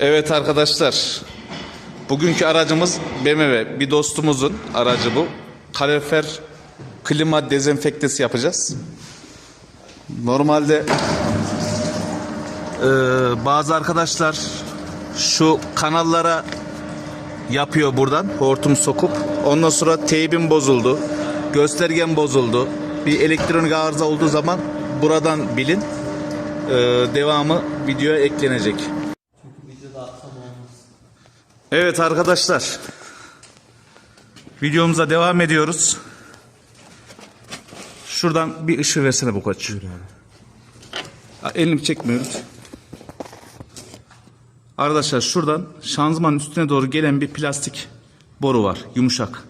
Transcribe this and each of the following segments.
Evet arkadaşlar. Bugünkü aracımız BMW. Bir dostumuzun aracı bu. Kalorifer klima dezenfektesi yapacağız. Normalde eee, bazı arkadaşlar şu kanallara yapıyor buradan hortum sokup ondan sonra teybim bozuldu göstergem bozuldu bir elektronik arıza olduğu zaman buradan bilin Ee, devamı videoya eklenecek evet arkadaşlar videomuza devam ediyoruz şuradan bir ışığı versene bu kaç elimi çekmiyoruz Arkadaşlar şuradan şanzımanın üstüne doğru gelen bir plastik boru var. Yumuşak.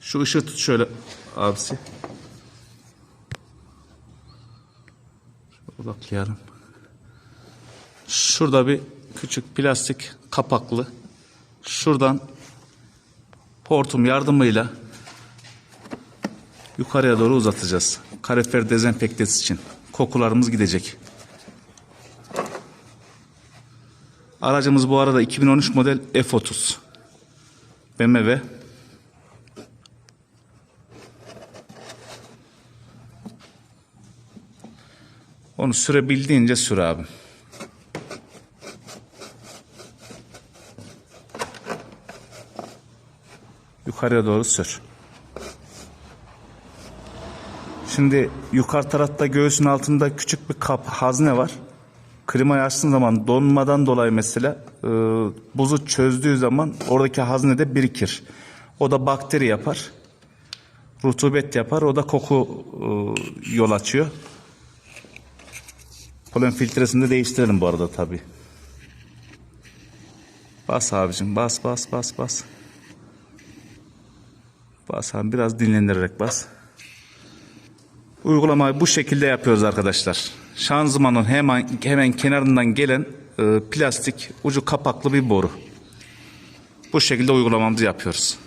Şu ışığı tut şöyle abisi. Odaklayalım. Şurada bir küçük plastik kapaklı. Şuradan hortum yardımıyla yukarıya doğru uzatacağız. Kalorifer dezenfektesi için. Kokularımız gidecek. Aracımız bu arada 2013 model F30. BMW. Onu sürebildiğince sür abi. Yukarıya doğru sür. Şimdi yukarı tarafta göğsün altında küçük bir kap hazne var. Klimayı açtığın zaman donmadan dolayı mesela e, buzu çözdüğü zaman oradaki haznede birikir. O da bakteri yapar. Rutubet yapar. O da koku e, yol açıyor. Polen filtresini de değiştirelim bu arada tabi. Bas abicim bas bas bas bas. Bas abi biraz dinlendirerek bas. Uygulamayı bu şekilde yapıyoruz arkadaşlar. Şanzımanın hemen hemen kenarından gelen e, plastik ucu kapaklı bir boru. Bu şekilde uygulamamızı yapıyoruz.